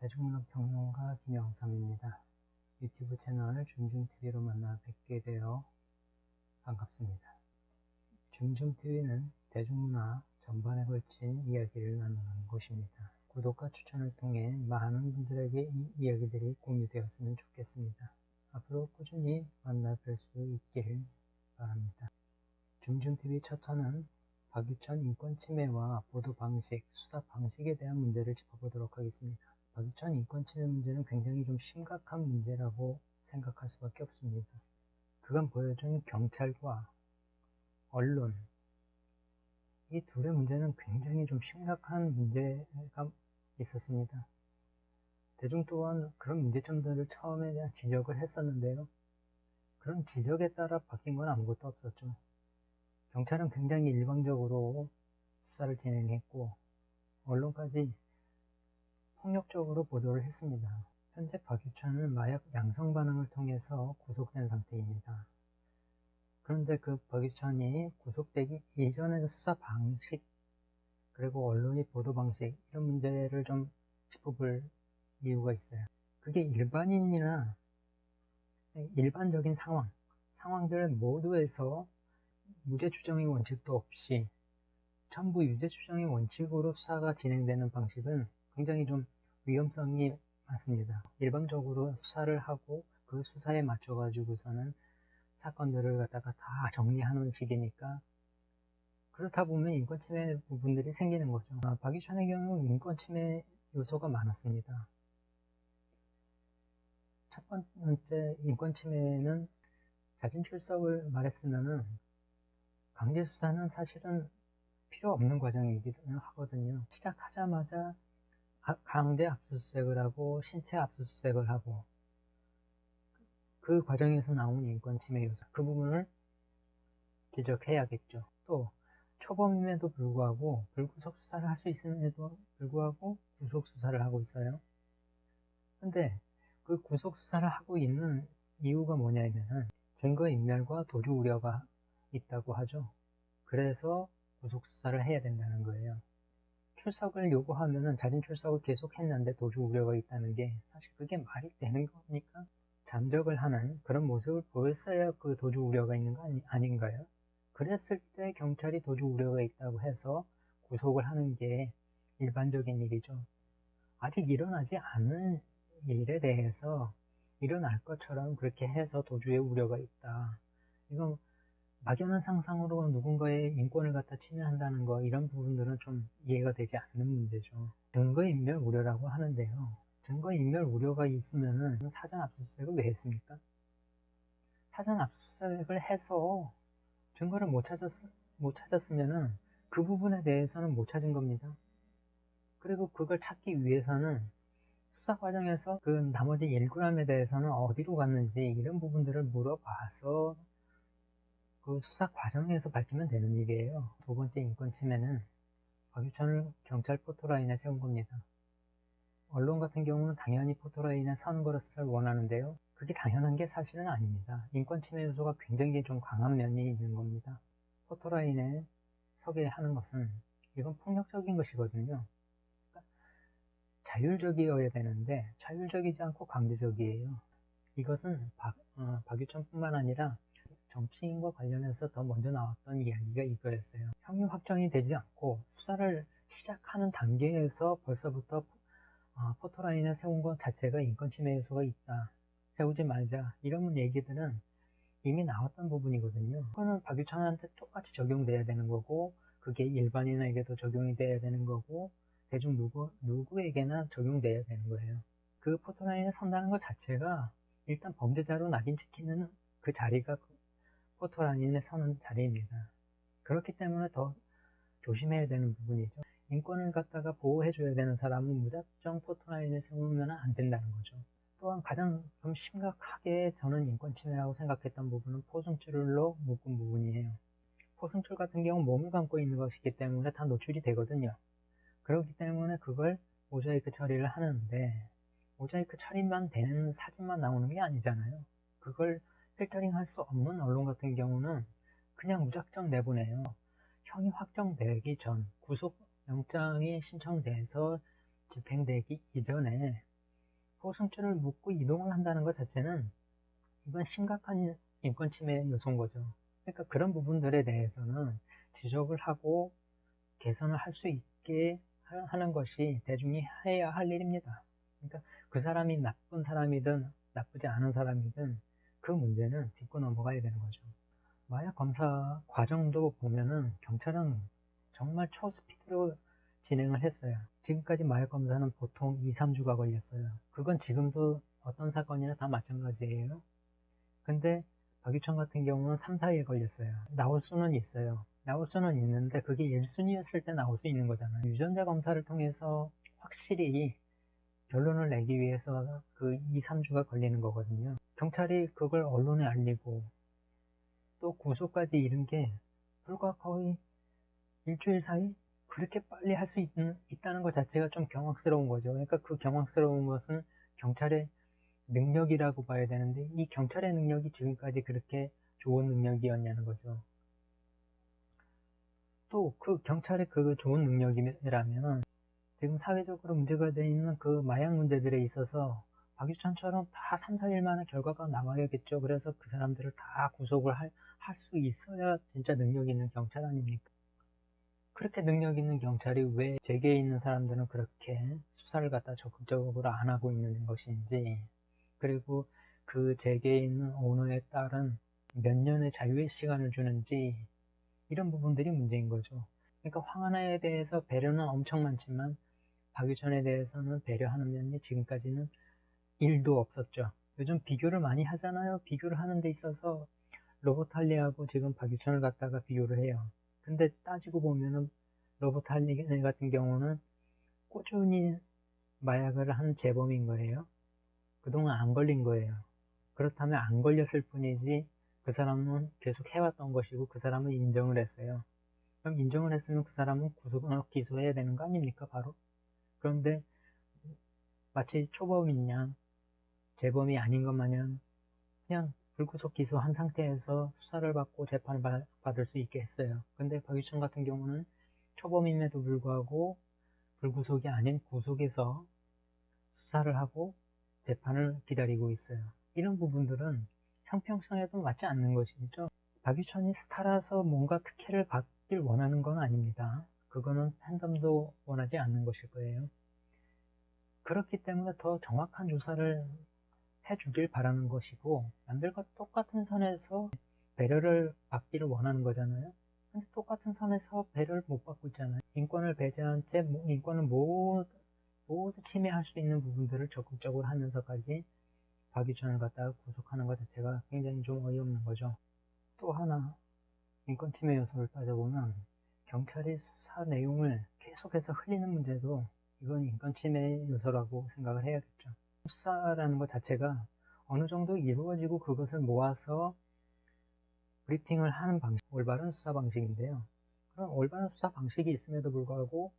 대중문화 평론가 김영삼입니다. 유튜브 채널 줌줌TV로 만나 뵙게 되어 반갑습니다. 줌줌TV는 대중문화 전반에 걸친 이야기를 나누는 곳입니다. 구독과 추천을 통해 많은 분들에게 이 이야기들이 공유되었으면 좋겠습니다. 앞으로 꾸준히 만나 뵐 수 있기를 바랍니다. 줌줌TV 첫 화는 박유천 인권 침해와 보도 방식, 수사 방식에 대한 문제를 짚어보도록 하겠습니다. 박유천 인권 침해 문제는 굉장히 좀 심각한 문제라고 생각할 수밖에 없습니다. 그간 보여준 경찰과 언론, 이 둘의 문제는 굉장히 좀 심각한 문제가 있었습니다. 대중 또한 그런 문제점들을 처음에 지적을 했었는데요. 그런 지적에 따라 바뀐 건 아무것도 없었죠. 경찰은 굉장히 일방적으로 수사를 진행했고 언론까지 폭력적으로 보도를 했습니다. 현재 박유천은 마약 양성 반응을 통해서 구속된 상태입니다. 그런데 그 박유천이 구속되기 이전의 수사 방식 그리고 언론의 보도 방식 이런 문제를 좀 짚어볼 이유가 있어요. 그게 일반인이나 일반적인 상황, 상황들 모두에서 무죄 추정의 원칙도 없이 전부 유죄 추정의 원칙으로 수사가 진행되는 방식은 굉장히 좀 위험성이 많습니다. 일방적으로 수사를 하고 그 수사에 맞춰가지고서는 사건들을 갖다가 다 정리하는 식이니까 그렇다 보면 인권침해 부분들이 생기는 거죠. 아, 박유천의 경우 인권침해 요소가 많았습니다. 첫 번째 인권침해는 자진 출석을 말했으면은 강제 수사는 사실은 필요 없는 과정이기도 하거든요. 시작하자마자 강제 압수수색을 하고 신체 압수수색을 하고 그 과정에서 나온 인권 침해 요소 그 부분을 지적해야겠죠. 또 초범임에도 불구하고 불구속 수사를 할 수 있음에도 불구하고 구속 수사를 하고 있어요. 근데 그 구속 수사를 하고 있는 이유가 뭐냐면은 증거 인멸과 도주 우려가 있다고 하죠. 그래서 구속 수사를 해야 된다는 거예요. 출석을 요구하면은 자진 출석을 계속 했는데 도주 우려가 있다는 게 사실 그게 말이 되는 겁니까? 잠적을 하는 그런 모습을 보였어야 그 도주 우려가 있는 거 아니, 아닌가요? 그랬을 때 경찰이 도주 우려가 있다고 해서 구속을 하는 게 일반적인 일이죠. 아직 일어나지 않은 일에 대해서 일어날 것처럼 그렇게 해서 도주의 우려가 있다. 이건 막연한 상상으로 누군가의 인권을 갖다 침해한다는 거 이런 부분들은 좀 이해가 되지 않는 문제죠. 증거인멸 우려라고 하는데요. 증거인멸 우려가 있으면은 사전 압수수색을 왜 했습니까? 사전 압수수색을 해서 증거를 못 찾았 못 찾았으면은 그 부분에 대해서는 못 찾은 겁니다. 그리고 그걸 찾기 위해서는 수사 과정에서 그 나머지 1g에 대해서는 어디로 갔는지 이런 부분들을 물어봐서 그 수사 과정에서 밝히면 되는 일이에요. 두 번째 인권 침해는 박유천을 경찰 포토라인에 세운 겁니다. 언론 같은 경우는 당연히 포토라인에 서는 것을 원하는데요. 그게 당연한 게 사실은 아닙니다. 인권 침해 요소가 굉장히 좀 강한 면이 있는 겁니다. 포토라인에 서게 하는 것은 이건 폭력적인 것이거든요. 그러니까 자율적이어야 되는데 자율적이지 않고 강제적이에요. 이것은 박, 어, 박유천뿐만 아니라 정치인과 관련해서 더 먼저 나왔던 이야기가 이거였어요. 형이 확정이 되지 않고 수사를 시작하는 단계에서 벌써부터 어, 포토라인에 세운 것 자체가 인권침해 요소가 있다. 세우지 말자. 이런 얘기들은 이미 나왔던 부분이거든요. 그거는 박유천한테 똑같이 적용돼야 되는 거고 그게 일반인에게도 적용이 돼야 되는 거고 대중 누구, 누구에게나 적용돼야 되는 거예요. 그 포토라인에 선다는 것 자체가 일단 범죄자로 낙인 찍히는 그 자리가 포토라인에 서는 자리입니다. 그렇기 때문에 더 조심해야 되는 부분이죠. 인권을 갖다가 보호해줘야 되는 사람은 무작정 포토라인에 세우면 안 된다는 거죠. 또한 가장 좀 심각하게 저는 인권 침해라고 생각했던 부분은 포승줄로 묶은 부분이에요. 포승줄 같은 경우 몸을 감고 있는 것이기 때문에 다 노출이 되거든요. 그렇기 때문에 그걸 모자이크 처리를 하는데 모자이크 처리만 되는 사진만 나오는 게 아니잖아요. 그걸 필터링 할 수 없는 언론 같은 경우는 그냥 무작정 내보내요. 형이 확정되기 전 구속 영장이 신청돼서 집행되기 이전에 보호성죄를 묻고 이동을 한다는 것 자체는 이건 심각한 인권 침해 요소인 거죠. 그러니까 그런 부분들에 대해서는 지적을 하고 개선을 할 수 있게 하는 것이 대중이 해야 할 일입니다. 그러니까 그 사람이 나쁜 사람이든 나쁘지 않은 사람이든 그 문제는 짚고 넘어가야 되는 거죠. 마약 검사 과정도 보면은 경찰은 정말 초스피드로 진행을 했어요. 지금까지 마약 검사는 보통 2, 3주가 걸렸어요. 그건 지금도 어떤 사건이나 다 마찬가지예요. 근데 박유천 같은 경우는 3, 4일 걸렸어요. 나올 수는 있어요. 나올 수는 있는데 그게 1순위였을 때 나올 수 있는 거잖아요. 유전자 검사를 통해서 확실히 결론을 내기 위해서 그 2, 3주가 걸리는 거거든요. 경찰이 그걸 언론에 알리고 또 구속까지 이른 게 불과 거의 일주일 사이 그렇게 빨리 할 수 있다는 것 자체가 좀 경악스러운 거죠. 그러니까 그 경악스러운 것은 경찰의 능력이라고 봐야 되는데 이 경찰의 능력이 지금까지 그렇게 좋은 능력이었냐는 거죠. 또 그 경찰의 그 좋은 능력이라면 지금 사회적으로 문제가 되어 있는 그 마약 문제들에 있어서 박유천처럼 다 3, 4일 만에 결과가 나와야겠죠. 그래서 그 사람들을 다 구속을 할 수 있어야 진짜 능력 있는 경찰 아닙니까? 그렇게 능력 있는 경찰이 왜 재계에 있는 사람들은 그렇게 수사를 갖다 적극적으로 안 하고 있는 것인지 그리고 그 재계에 있는 오너에 따른 몇 년의 자유의 시간을 주는지 이런 부분들이 문제인 거죠. 그러니까 황하나에 대해서 배려는 엄청 많지만 박유천에 대해서는 배려하는 면이 지금까지는 일도 없었죠. 요즘 비교를 많이 하잖아요. 비교를 하는 데 있어서 로버트 할리하고 지금 박유천을 갖다가 비교를 해요. 근데 따지고 보면은 로버트 할리 같은 경우는 꾸준히 마약을 한 재범인 거예요. 그동안 안 걸린 거예요. 그렇다면 안 걸렸을 뿐이지 그 사람은 계속 해왔던 것이고 그 사람은 인정을 했어요. 그럼 인정을 했으면 그 사람은 구속, 기소해야 되는 거 아닙니까, 바로? 그런데 마치 초범인 양, 재범이 아닌 것 마냥 그냥 불구속 기소한 상태에서 수사를 받고 재판을 받을 수 있게 했어요. 근데 박유천 같은 경우는 초범임에도 불구하고 불구속이 아닌 구속에서 수사를 하고 재판을 기다리고 있어요. 이런 부분들은 형평성에도 맞지 않는 것이죠. 박유천이 스타라서 뭔가 특혜를 받길 원하는 건 아닙니다. 그거는 팬덤도 원하지 않는 것일 거예요. 그렇기 때문에 더 정확한 조사를 해주길 바라는 것이고 남들과 똑같은 선에서 배려를 받기를 원하는 거잖아요. 근데 똑같은 선에서 배려를 못 받고 있잖아요. 인권을 배제한 채 인권을 모두, 모두 침해할 수 있는 부분들을 적극적으로 하면서까지 박유천을 갖다가 구속하는 것 자체가 굉장히 좀 어이없는 거죠. 또 하나 인권 침해 요소를 따져보면 경찰이 수사 내용을 계속해서 흘리는 문제도 이건 인권 침해 요소라고 생각을 해야겠죠. 수사라는 것 자체가 어느 정도 이루어지고 그것을 모아서 브리핑을 하는 방식, 올바른 수사 방식인데요. 그런 올바른 수사 방식이 있음에도 불구하고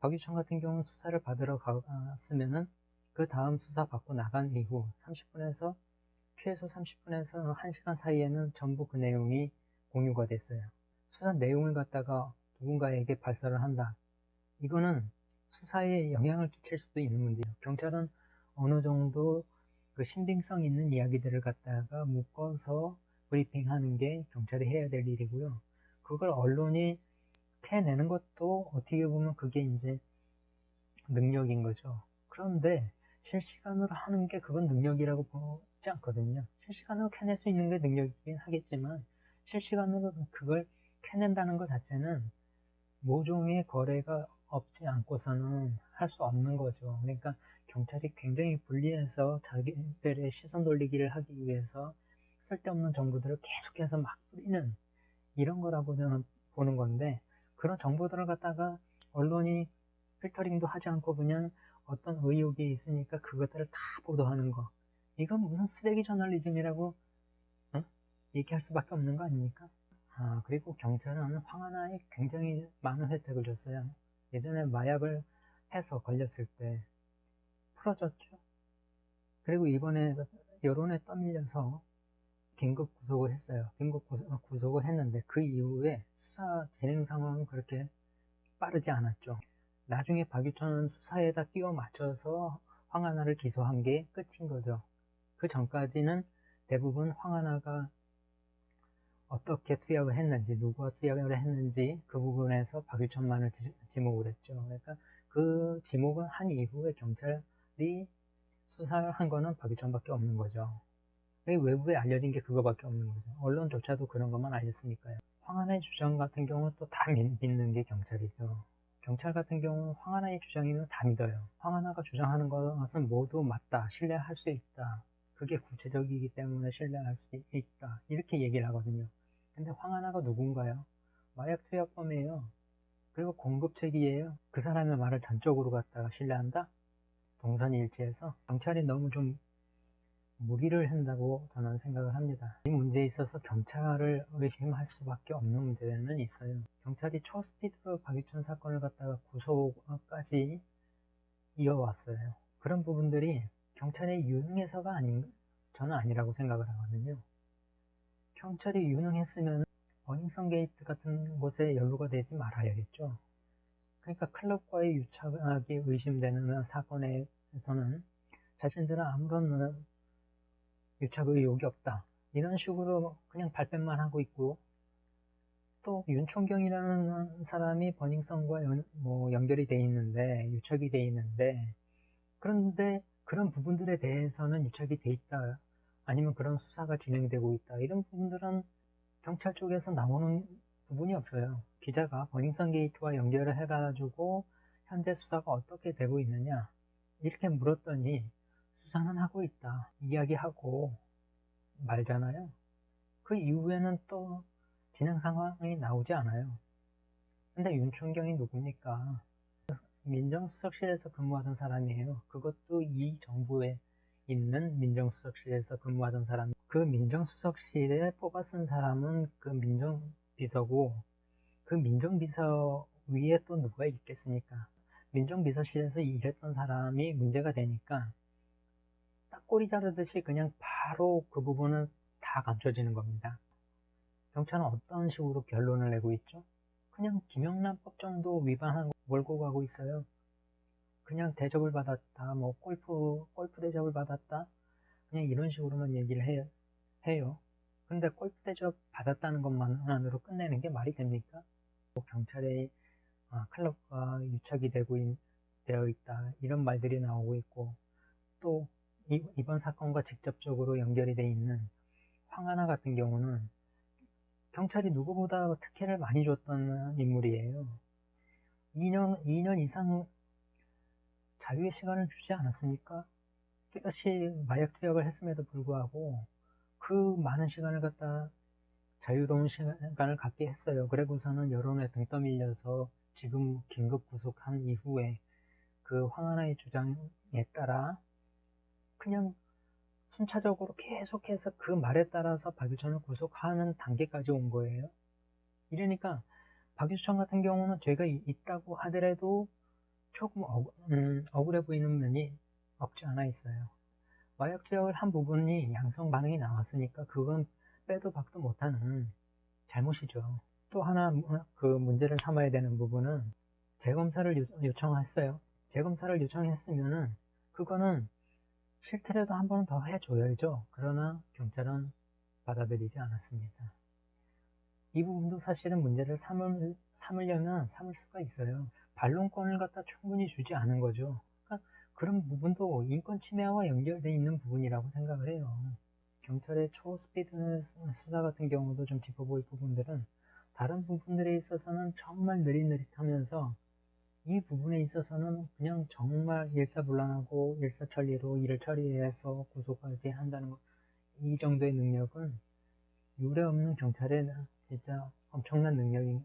박유천 같은 경우는 수사를 받으러 갔으면은 그 다음 수사 받고 나간 이후 30분에서 최소 30분에서 1시간 사이에는 전부 그 내용이 공유가 됐어요. 수사 내용을 갖다가 누군가에게 발설을 한다. 이거는 수사에 영향을 끼칠 수도 있는 문제예요. 경찰은 어느 정도 그 신빙성 있는 이야기들을 갖다가 묶어서 브리핑하는 게 경찰이 해야 될 일이고요. 그걸 언론이 캐내는 것도 어떻게 보면 그게 이제 능력인 거죠. 그런데 실시간으로 하는 게 그건 능력이라고 보지 않거든요. 실시간으로 캐낼 수 있는 게 능력이긴 하겠지만 실시간으로 그걸 캐낸다는 것 자체는 모종의 거래가 없지 않고서는 할 수 없는 거죠. 그러니까 경찰이 굉장히 불리해서 자기들의 시선 돌리기를 하기 위해서 쓸데없는 정보들을 계속해서 막 뿌리는 이런 거라고 저는 보는 건데 그런 정보들을 갖다가 언론이 필터링도 하지 않고 그냥 어떤 의혹이 있으니까 그것들을 다 보도하는 거 이건 무슨 쓰레기 저널리즘이라고 어? 얘기할 수밖에 없는 거 아닙니까? 아 그리고 경찰은 황하나에 굉장히 많은 혜택을 줬어요 예전에 마약을 해서 걸렸을 때 풀어졌죠 그리고 이번에 여론에 떠밀려서 긴급 구속을 했어요. 긴급 어, 구속을 했는데 그 이후에 수사 진행 상황은 그렇게 빠르지 않았죠. 나중에 박유천은 수사에다 끼워 맞춰서 황하나를 기소한 게 끝인 거죠. 그 전까지는 대부분 황하나가 어떻게 투약을 했는지, 누구와 투약을 했는지 그 부분에서 박유천만을 지- 지목을 했죠. 그러니까 그 지목을 한 이후에 경찰 이 수사를 한 거는 박유천밖에 없는 거죠. 이 외부에 알려진 게 그거밖에 없는 거죠. 언론조차도 그런 것만 알렸으니까요. 황하나의 주장 같은 경우는 또 다 믿는 게 경찰이죠. 경찰 같은 경우는 황하나의 주장이면 다 믿어요. 황하나가 주장하는 것은 모두 맞다, 신뢰할 수 있다. 그게 구체적이기 때문에 신뢰할 수 있다. 이렇게 얘기를 하거든요. 근데 황하나가 누군가요? 마약 투약범이에요. 그리고 공급책이에요. 그 사람의 말을 전적으로 갖다가 신뢰한다? 동선이 일치해서 경찰이 너무 좀 무리를 한다고 저는 생각을 합니다. 이 문제에 있어서 경찰을 의심할 수밖에 없는 문제는 있어요. 경찰이 초스피드로 박유천 사건을 갖다가 구속까지 이어왔어요. 그런 부분들이 경찰의 유능해서가 아닌, 저는 아니라고 생각을 하거든요. 경찰이 유능했으면 어닝선 게이트 같은 곳에 연루가 되지 말아야겠죠. 그러니까 클럽과의 유착이 의심되는 사건에서는 자신들은 아무런 유착 의혹이 없다. 이런 식으로 그냥 발뺌만 하고 있고 또 윤총경이라는 사람이 버닝썬과 연, 뭐 연결이 돼 있는데 유착이 돼 있는데 그런데 그런 부분들에 대해서는 유착이 돼 있다. 아니면 그런 수사가 진행되고 있다. 이런 부분들은 경찰 쪽에서 나오는 부분이 없어요. 기자가 버닝썬 게이트와 연결을 해가지고 현재 수사가 어떻게 되고 있느냐 이렇게 물었더니 수사는 하고 있다 이야기하고 말잖아요. 그 이후에는 또 진행 상황이 나오지 않아요. 근데 윤총경이 누굽니까? 민정수석실에서 근무하던 사람이에요. 그것도 이 정부에 있는 민정수석실에서 근무하던 사람. 그 민정수석실에 뽑아 쓴 사람은 그 민정 비서고 그 민정비서 위에 또 누가 있겠습니까? 민정비서실에서 일했던 사람이 문제가 되니까 딱 꼬리 자르듯이 그냥 바로 그 부분은 다 감춰지는 겁니다. 경찰은 어떤 식으로 결론을 내고 있죠? 그냥 김영란법 정도 위반한 거 몰고 가고 있어요. 그냥 대접을 받았다, 뭐 골프 골프 대접을 받았다, 그냥 이런 식으로만 얘기를 해, 해요. 근데 골프 대접 받았다는 것만으로 끝내는 게 말이 됩니까? 뭐 경찰의 아, 클럽과 유착이 되고 있, 되어 있다 이런 말들이 나오고 있고 또 이, 이번 사건과 직접적으로 연결이 돼 있는 황하나 같은 경우는 경찰이 누구보다 특혜를 많이 줬던 인물이에요. 2년, 2년 이상 자유의 시간을 주지 않았습니까? 또다시 마약 투약을 했음에도 불구하고 그 많은 시간을 갖다 자유로운 시간을 갖게 했어요. 그리고서는 여론에 등 떠밀려서 지금 긴급 구속한 이후에 그 황하나의 주장에 따라 그냥 순차적으로 계속해서 그 말에 따라서 박유천을 구속하는 단계까지 온 거예요. 이러니까 박유천 같은 경우는 죄가 있다고 하더라도 조금 억, 음, 억울해 보이는 면이 없지 않아 있어요. 마약 투약을 한 부분이 양성 반응이 나왔으니까 그건 빼도 박도 못하는 잘못이죠. 또 하나 그 문제를 삼아야 되는 부분은 재검사를 요청했어요. 재검사를 요청했으면은 그거는 싫더라도 한 번은 더 해줘야죠. 그러나 경찰은 받아들이지 않았습니다. 이 부분도 사실은 문제를 삼을, 삼으려면 삼을 수가 있어요. 반론권을 갖다 충분히 주지 않은 거죠. 그런 부분도 인권 침해와 연결되어 있는 부분이라고 생각을 해요. 경찰의 초스피드 수사 같은 경우도 좀 짚어볼 부분들은 다른 부분들에 있어서는 정말 느릿느릿하면서 이 부분에 있어서는 그냥 정말 일사불란하고 일사천리로 일을 처리해서 구속하지 한다는 것. 이 정도의 능력은 유례 없는 경찰의 진짜 엄청난 능력인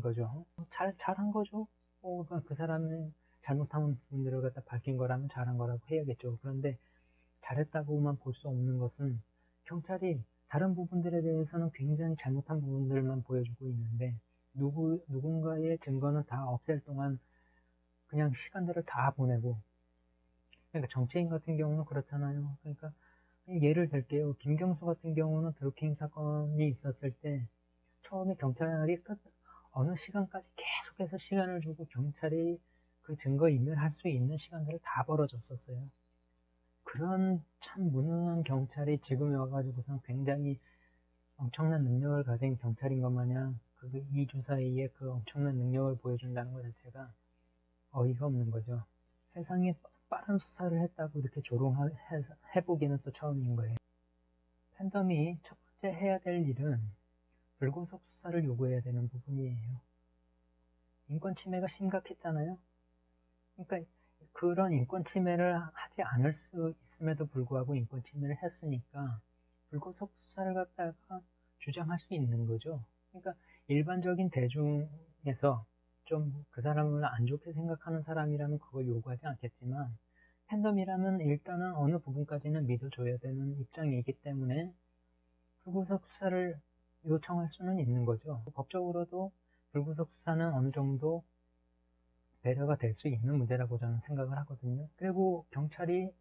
거죠. 잘, 잘한 거죠. 어, 그 사람의 잘못한 부분들을 갖다 밝힌 거라면 잘한 거라고 해야겠죠. 그런데 잘했다고만 볼 수 없는 것은 경찰이 다른 부분들에 대해서는 굉장히 잘못한 부분들만 보여주고 있는데 누구, 누군가의 증거는 다 없앨 동안 그냥 시간들을 다 보내고 그러니까 정치인 같은 경우는 그렇잖아요. 그러니까 예를 들게요. 김경수 같은 경우는 드루킹 사건이 있었을 때 처음에 경찰이 끝 어느 시간까지 계속해서 시간을 주고 경찰이 그 증거 인멸할 수 있는 시간들을 다 벌어졌었어요. 그런 참 무능한 경찰이 지금에 와가지고선 굉장히 엄청난 능력을 가진 경찰인 것 마냥 그 2주 사이에 그 엄청난 능력을 보여준다는 것 자체가 어이가 없는 거죠. 세상에 빠른 수사를 했다고 이렇게 조롱해보기는 또 처음인 거예요. 팬덤이 첫 번째 해야 될 일은 불구속 수사를 요구해야 되는 부분이에요. 인권 침해가 심각했잖아요. 그러니까 그런 인권 침해를 하지 않을 수 있음에도 불구하고 인권 침해를 했으니까 불구속 수사를 갖다가 주장할 수 있는 거죠. 그러니까 일반적인 대중에서 좀 그 사람을 안 좋게 생각하는 사람이라면 그걸 요구하지 않겠지만 팬덤이라면 일단은 어느 부분까지는 믿어줘야 되는 입장이기 때문에 불구속 수사를 요청할 수는 있는 거죠. 법적으로도 불구속 수사는 어느 정도 배려가 될 수 있는 문제라고 저는 생각을 하거든요. 그리고 경찰이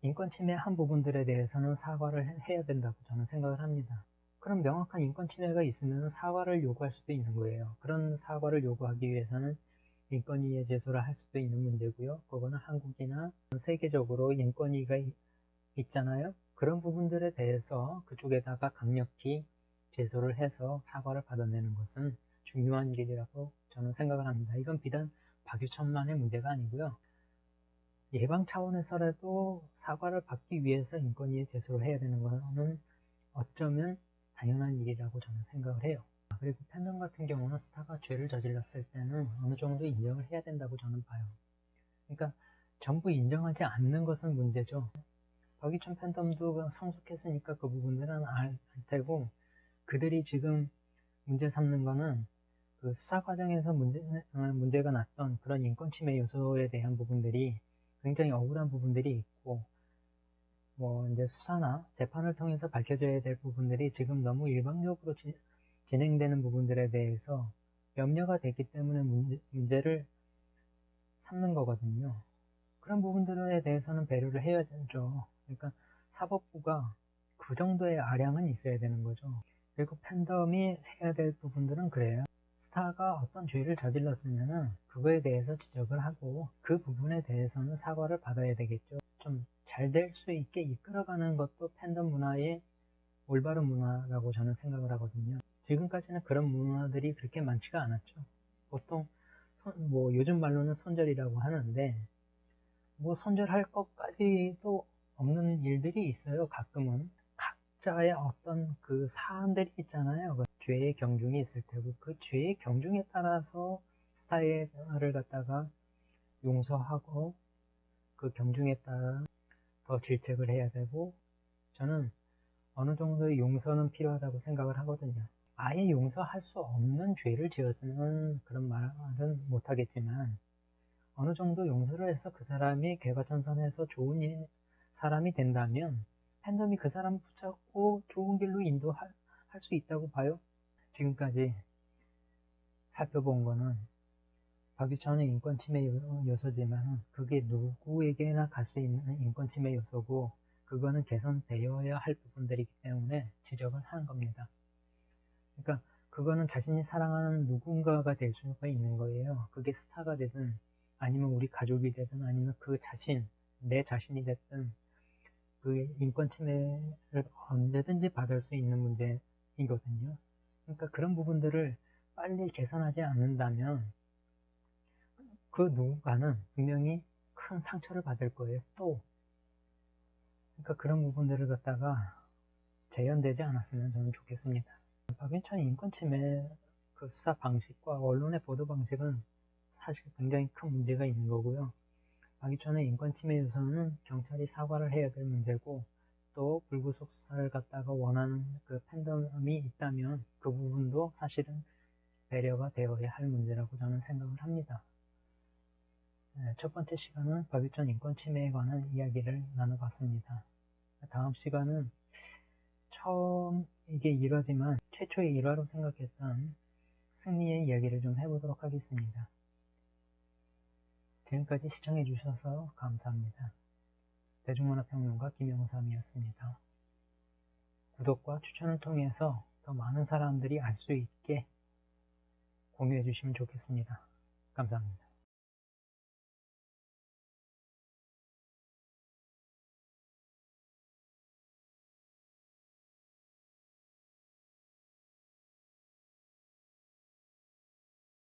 인권 침해 한 부분들에 대해서는 사과를 해야 된다고 저는 생각을 합니다. 그럼 명확한 인권 침해가 있으면 사과를 요구할 수도 있는 거예요. 그런 사과를 요구하기 위해서는 인권위에 제소를 할 수도 있는 문제고요. 그거는 한국이나 세계적으로 인권위가 있잖아요. 그런 부분들에 대해서 그쪽에다가 강력히 제소를 해서 사과를 받아내는 것은 중요한 일이라고 저는 생각을 합니다. 이건 비단 박유천만의 문제가 아니고요. 예방 차원에서라도 사과를 받기 위해서 인권위에 제소를 해야 되는 것은 어쩌면 당연한 일이라고 저는 생각을 해요. 그리고 팬덤 같은 경우는 스타가 죄를 저질렀을 때는 어느 정도 인정을 해야 된다고 저는 봐요. 그러니까 전부 인정하지 않는 것은 문제죠. 박유천 팬덤도 성숙했으니까 그 부분들은 알 테고 그들이 지금 문제 삼는 거는 그 수사 과정에서 문제, 어, 문제가 났던 그런 인권 침해 요소에 대한 부분들이 굉장히 억울한 부분들이 있고, 뭐, 이제 수사나 재판을 통해서 밝혀져야 될 부분들이 지금 너무 일방적으로 지, 진행되는 부분들에 대해서 염려가 됐기 때문에 문제, 문제를 삼는 거거든요. 그런 부분들에 대해서는 배려를 해야 되죠. 그러니까 사법부가 그 정도의 아량은 있어야 되는 거죠. 그리고 팬덤이 해야 될 부분들은 그래요. 스타가 어떤 죄를 저질렀으면은 그거에 대해서 지적을 하고 그 부분에 대해서는 사과를 받아야 되겠죠. 좀 잘 될 수 있게 이끌어가는 것도 팬덤 문화의 올바른 문화라고 저는 생각을 하거든요. 지금까지는 그런 문화들이 그렇게 많지가 않았죠. 보통 손, 뭐 요즘 말로는 손절이라고 하는데 뭐 손절할 것까지도 없는 일들이 있어요. 가끔은 각자의 어떤 그 사안들이 있잖아요. 그 죄의 경중이 있을 테고 그 죄의 경중에 따라서 스타일을 갖다가 용서하고 그 경중에 따라 더 질책을 해야 되고 저는 어느 정도의 용서는 필요하다고 생각을 하거든요. 아예 용서할 수 없는 죄를 지었으면 그런 말은 못하겠지만 어느 정도 용서를 해서 그 사람이 개과천선해서 좋은 사람이 된다면 팬덤이 그 사람 붙잡고 좋은 길로 인도할 수 있다고 봐요. 지금까지 살펴본 거는 박유천의 인권 침해 요소지만 그게 누구에게나 갈 수 있는 인권 침해 요소고 그거는 개선되어야 할 부분들이기 때문에 지적을 하는 겁니다. 그러니까 그거는 자신이 사랑하는 누군가가 될 수가 있는 거예요. 그게 스타가 되든 아니면 우리 가족이 되든 아니면 그 자신, 내 자신이 됐든 그 인권 침해를 언제든지 받을 수 있는 문제이거든요. 그러니까 그런 부분들을 빨리 개선하지 않는다면 그 누군가는 분명히 큰 상처를 받을 거예요. 또 그러니까 그런 부분들을 갖다가 재현되지 않았으면 저는 좋겠습니다. 박윤천 인권 침해 그 수사 방식과 언론의 보도 방식은 사실 굉장히 큰 문제가 있는 거고요. 박이천의 인권 침해 요소는 경찰이 사과를 해야 될 문제고 또 불구속 수사를 갖다가 원하는 그 팬덤이 있다면 그 부분도 사실은 배려가 되어야 할 문제라고 저는 생각을 합니다. 네, 첫 번째 시간은 박유천 인권 침해에 관한 이야기를 나눠봤습니다. 다음 시간은 처음 이게 일화지만 최초의 일화로 생각했던 승리의 이야기를 좀 해보도록 하겠습니다. 지금까지 시청해주셔서 감사합니다. 대중문화평론가 김영삼이었습니다. 구독과 추천을 통해서 더 많은 사람들이 알 수 있게 공유해 주시면 좋겠습니다. 감사합니다.